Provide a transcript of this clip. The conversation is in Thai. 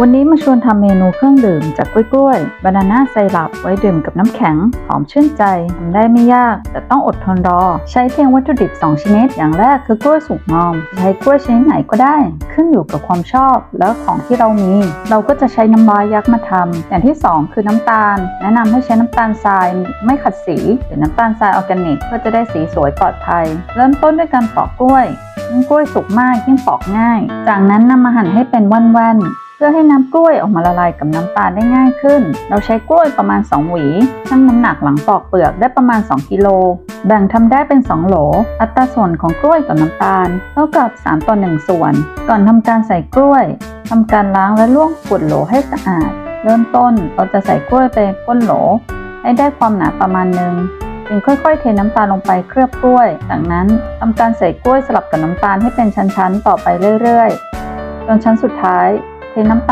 วันนี้มาชวนทำเมนูเครื่องดื่มจากกล้วยๆบานาน่าไซรัปไว้ดื่มกับน้ำแข็ง หอมชื่นใจทำได้ไม่ยาก แต่ต้องอดทนรอ ใช้เพียงวัตถุดิบ 2 ชนิด อย่างแรกคือกล้วยสุกงอม ใช้กล้วยชนิดไหนก็ได้ ขึ้นอยู่กับความชอบและของที่เรามี เราก็จะใช้น้ำว้ายักษ์มาทำอย่างที่ 2 คือน้ำตาล แนะนำให้ใช้น้ำตาลทรายไม่ขัดสีหรือน้ำตาลทรายออร์แกนิกเพื่อจะได้สีสวยปลอดภัย เริ่มต้นด้วยการปอกกล้วยยิ่งกล้วยสุกมากยิ่งปอกง่าย จากนั้นนำมาหั่นให้เป็นว่นๆ พื่อให้น้ำกล้วยออกมาละลายกับน้ำตาลได้ง่ายขึ้น เราใช้กล้วยประมาณ 2 หวี ชั่งน้ำหนักหลังปอกเปลือกได้ประมาณ 2 กิโล แบ่งทำได้เป็น 2 โหล อัตราส่วนของกล้วยกับน้ำตาลเท่ากับ 3 ต่อ 1 ส่วน ก่อนทำการใส่กล้วยทำการล้างและลวกขวดโหลให้สะอาด เริ่มต้นเราจะใส่กล้วยไปก้นโหล ให้ได้ความหนาประมาณหนึ่งจึงค่อยๆ เทน้ำตาลลงไปเคลือบกล้วย จากนั้นทำการใส่กล้วยสลับกับน้ำตาลให้เป็นชั้นๆ ต่อไปเรื่อยๆ จนชั้นสุดท้าย เป็นน้ำตา